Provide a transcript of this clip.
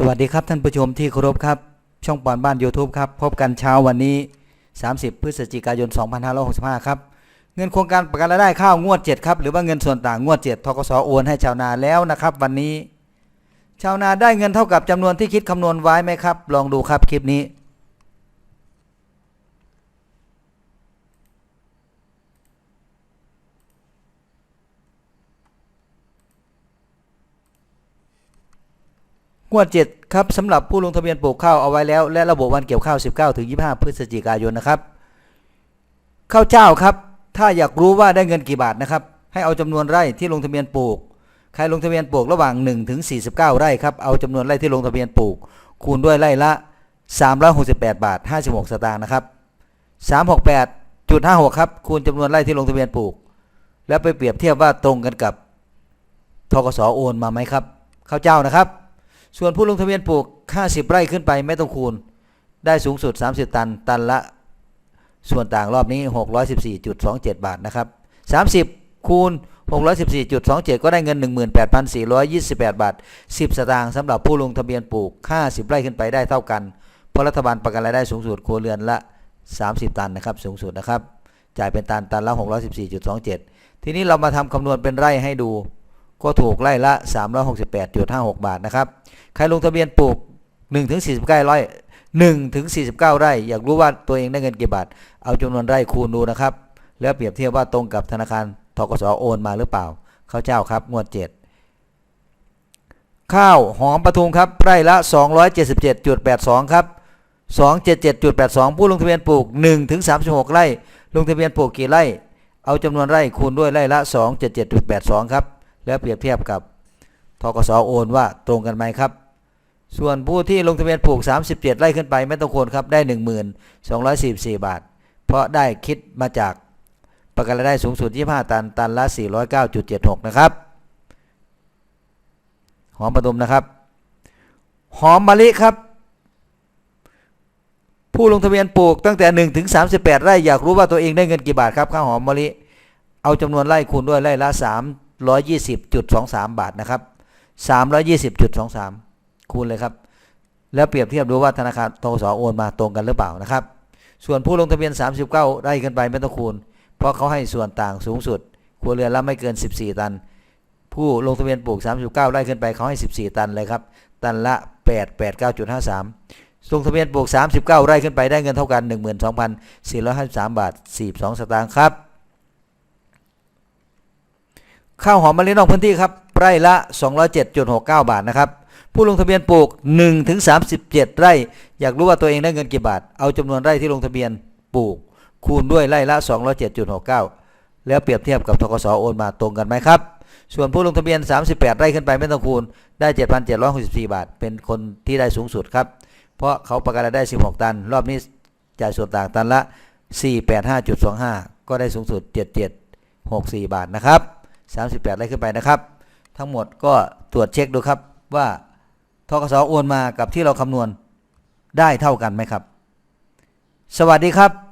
สวัสดีครับท่านผู้ชมที่เคารพครับ ช่องปอนบ้าน YouTube ครับ พบกันเช้าวันนี้ 30 พฤศจิกายน 2565 ครับ เงินโครงการประกันรายได้ข้าวงวด 7 ครับ หรือว่าเงินส่วนต่างงวด 7ทกสโอนให้ชาวนาแล้วนะครับ วันนี้ ชาวนาได้เงินเท่ากับจำนวนที่คิดคำนวณไว้ไหมครับ ลองดูครับคลิปนี้ งวด 7 ครับสำหรับผู้ลงทะเบียนปลูกข้าวเอาไว้แล้ว และระบุวันเกี่ยวข้าว 19ถึง25 พฤศจิกายนนะครับ ข้าวเจ้าครับ ถ้าอยากรู้ว่าได้เงินกี่บาทนะครับ ให้เอาจำนวนไร่ที่ลงทะเบียนปลูก ใครลงทะเบียนปลูกระหว่าง1ถึง49 ไร่ครับ เอาจำนวนไร่ที่ลงทะเบียนปลูก คูณด้วยไร่ละ 368 บาท 56 สตางค์นะครับ 368.56 ครับคูณจำนวนไร่ที่ลงทะเบียนปลูก แล้วไปเปรียบเทียบว่าตรงกันกับทกสโอนมาไหมครับ ข้าวเจ้านะครับ ส่วนผู้ลงทะเบียนปลูก50ไร่ขึ้นไปไม่ต้องคูณ ได้สูงสุด 30 ตัน ตันละส่วนต่างรอบนี้ 614.27 บาทนะครับ 30 คูณ 614.27 ก็ได้เงิน 18,428 บาท 10 สตางค์สำหรับผู้ลงทะเบียนปลูก 50 ไร่ขึ้นไปได้เท่ากัน เพราะรัฐบาลประกันรายได้สูงสุดครัวเรือนละ 30 ตันนะครับ สูงสุดนะครับ จ่ายเป็นตันตันละ 614.27 ทีนี้เรามาทำคำนวณเป็นไร่ให้ดู ก็ถูกไร่ละ 368.56 บาทนะครับ ใครลงทะเบียนปลูก1ถึง49ไร่1ถึง49 ไร่ อยากรู้ว่าตัวเองได้เงินกี่บาท เอาจำนวนไร่คูณดูนะครับ แล้วเปรียบเทียบว่าตรงกับธนาคารทกสโอนมาหรือเปล่าข้าเจ้าครับ งวด 7 ข้าวหอมปทุมครับ ไร่ละ 277.82 ครับ 277.82 ผู้ลงทะเบียนปลูก1ถึง36 ไร่ ลงทะเบียนปลูกกี่ไร่ เอาจำนวนไร่คูณด้วยไร่ละ 277.82 ครับ แล้วเปรียบเทียบกับทกสโอนว่าตรงกันไหมครับ ส่วนผู้ที่ลงทะเบียนปลูก 37 ไร่ขึ้นไปไม่ต้องโอนครับได้ 1244 บาท เพราะได้คิดมาจากประกันรายได้สูงสุด 25 ตัน ตันละ 409.76 นะครับ หอมประดุมนะครับ หอมมะลิครับ ผู้ลงทะเบียนปลูกตั้งแต่ 1 ถึง 38 ไร่ อยากรู้ว่าตัวเองได้เงินกี่บาทครับ ข้าวหอมมะลิ เอาจำนวนไร่คูณด้วยไร่ละ 320.23 บาทนะครับ 320.23 คูณเลยครับ แล้วเปรียบเทียบดูว่าธนาคารทกสโอนมาตรงกันหรือเปล่านะครับ ส่วนผู้ลงทะเบียน 39ไร่ขึ้นไปไม่ต้องคูณ เพราะเขาให้ส่วนต่างสูงสุดครัวเรือนละไม่เกิน 14 ตัน ผู้ลงทะเบียนปลูก 39 ไร่ขึ้นไปเขาให้ 14 ตันเลยครับ ตันละ 889.53 ลงทะเบียนปลูก 39 ไร่ขึ้นไปได้เงินเท่ากัน 12,453 บาท 42 สตางค์ครับ ข้าวหอมมะลินอกพื้นที่ครับไร่ละ 207.69 บาทนะครับ ผู้ลงทะเบียนปลูก1ถึง37 ไร่ อยากรู้ว่าตัวเองได้เงินกี่บาท เอาจำนวนไร่ที่ลงทะเบียนปลูก คูณด้วยไร่ละ 207.69 แล้วเปรียบเทียบกับทกสโอนมาตรงกันไหมครับ ส่วนผู้ลงทะเบียน 38 ไร่ขึ้นไปไม่ต้องคูณ ได้ 7,764 บาท เป็นคนที่ได้สูงสุดครับ เพราะเขาประกันรายได้ 16 ตัน รอบนี้จ่ายส่วนต่างตันละ 485.25 ก็ได้สูงสุด 7764 บาทนะครับ 38ไร่ขึ้นไปนะครับ ทั้งหมดก็ตรวจเช็คดูครับว่าทกสโอนมากับที่เราคำนวณได้เท่ากันไหมครับ สวัสดีครับ